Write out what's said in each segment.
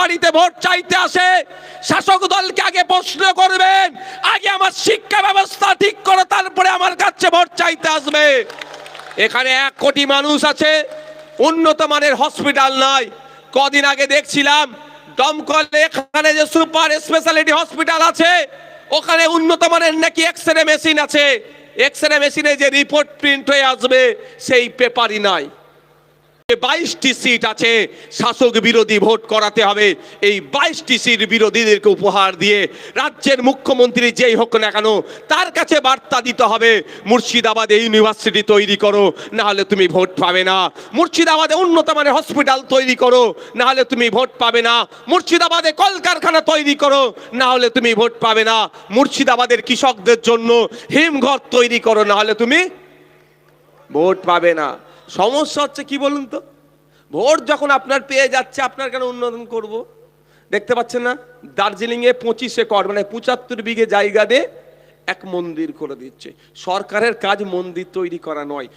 বাড়িতে ভোট চাইতে আসে, শাসক দলকে আগে প্রশ্ন করবেন, আগে আমার শিক্ষা ব্যবস্থা ঠিক করো, তারপরে আমার কাছে ভোট চাইতে আসবে। এখানে এক কোটি মানুষ আছে, উন্নত মানের হসপিটাল নাই। কদিন আগে দেখছিলাম, দমকলে এখানে যে সুপার স্পেশালিটি হসপিটাল আছে, ওখানে উন্নত মানের নাকি এক্স রে মেশিন আছে। এক্স রে মেশিনে যে রিপোর্ট প্রিন্ট হয়ে আসবে, সেই পেপারই নাই। বাইশটি সিট আছে, শাসক বিরোধী ভোট করাতে হবে। এই বাইশটি সিট বিরোধীদেরকে উপহার দিয়ে রাজ্যের মুখ্যমন্ত্রী যেই হোক না কেন, তার কাছে বার্তা দিতে হবে, মুর্শিদাবাদে ইউনিভার্সিটি তৈরি করো না হলে তুমি ভোট পাবে না। মুর্শিদাবাদে উন্নত মানের হসপিটাল তৈরি করো না হলে তুমি ভোট পাবে না। মুর্শিদাবাদে কলকারখানা তৈরি করো না হলে তুমি ভোট পাবে না। মুর্শিদাবাদের কৃষকদের জন্য হিমঘর তৈরি করো না হলে তুমি ভোট পাবে না। সমস্যা হচ্ছে কি বলুন তো? ভোট যখন আপনার পেয়ে যাচ্ছে, আপনার কেন উন্নয়ন করব? দেখতে পাচ্ছেন না? দার্জিলিং এ পঁচিশ একর মানে পঁচাত্তর বিঘে জায়গা দিয়ে এক মন্দির করে দিচ্ছে। সরকারের কাজ মন্দির তৈরি করা নয়।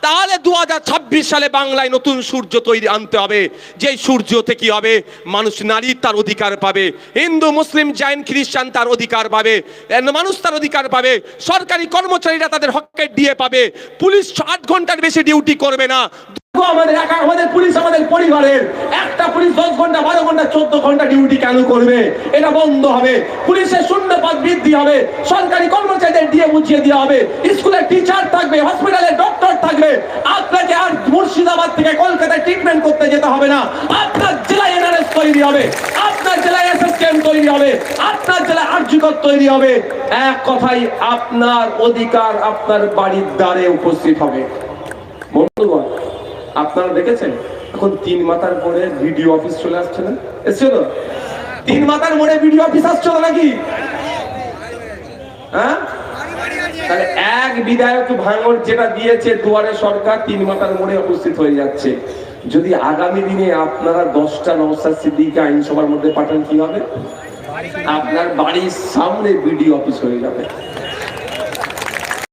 তাহলে দু হাজার ছাব্বিশ সালে বাংলায় নতুন সূর্য তৈরি আনতে হবে। যেই সূর্যতে কি হবে? মানুষ নারী তার অধিকার পাবে। হিন্দু, মুসলিম, জৈন, খ্রিস্টান তার অধিকার পাবে। মানুষ তার অধিকার পাবে। সরকারি কর্মচারীরা তাদের হকের দিয়ে পাবে। পুলিশ আট ঘণ্টার বেশি ডিউটি করবে না। আমাদের একা পুলিশ আমাদের পরিবারের। একটা পুলিশ দশ ঘণ্টা, বারো ঘণ্টা, চোদ্দ ঘণ্টা ডিউটি কেন করবে? এটা বন্ধ হবে। পুলিশের বৃদ্ধি হবে। সরকারি কর্মচারীদের দেওয়া হবে। স্কুলের টিচার থাকবে থাকবে, আপনাকে আর মুর্শিদাবাদ থেকে কলকাতায় ট্রিটমেন্ট করতে যেতে হবে না। আপনার জেলায় এনআরএস তৈরি হবে, আপনার জেলায় এসএসকেএম তৈরি হবে, আপনার জেলায় আর্যকর তৈরি হবে। এক কথাই আপনার অধিকার আপনার বাড়ির দ্বারে উপস্থিত হবে। বন্ধুগণ, আপনারা দেখেছেন? এখন তিন মাথার মোড়ে ভিডিও অফিস চলে আসছে না? এসছিল তিন মাথার মোড়ে ভিডিও অফিস আসছিল নাকি? হ্যাঁ? তাহলে এক বিধায়ক ভাঙর যেটা দিয়েছে দুয়ারে সরকার, তিন মাতার মোড়ে উপস্থিত হয়ে যাচ্ছে। যদি আগামী দিনে আপনারা দশটা নবসার সিদ্দিকে আইনসভার মধ্যে পাঠান, কি হবে? আপনার বাড়ির সামনে বিডিও অফিস হয়ে যাবে।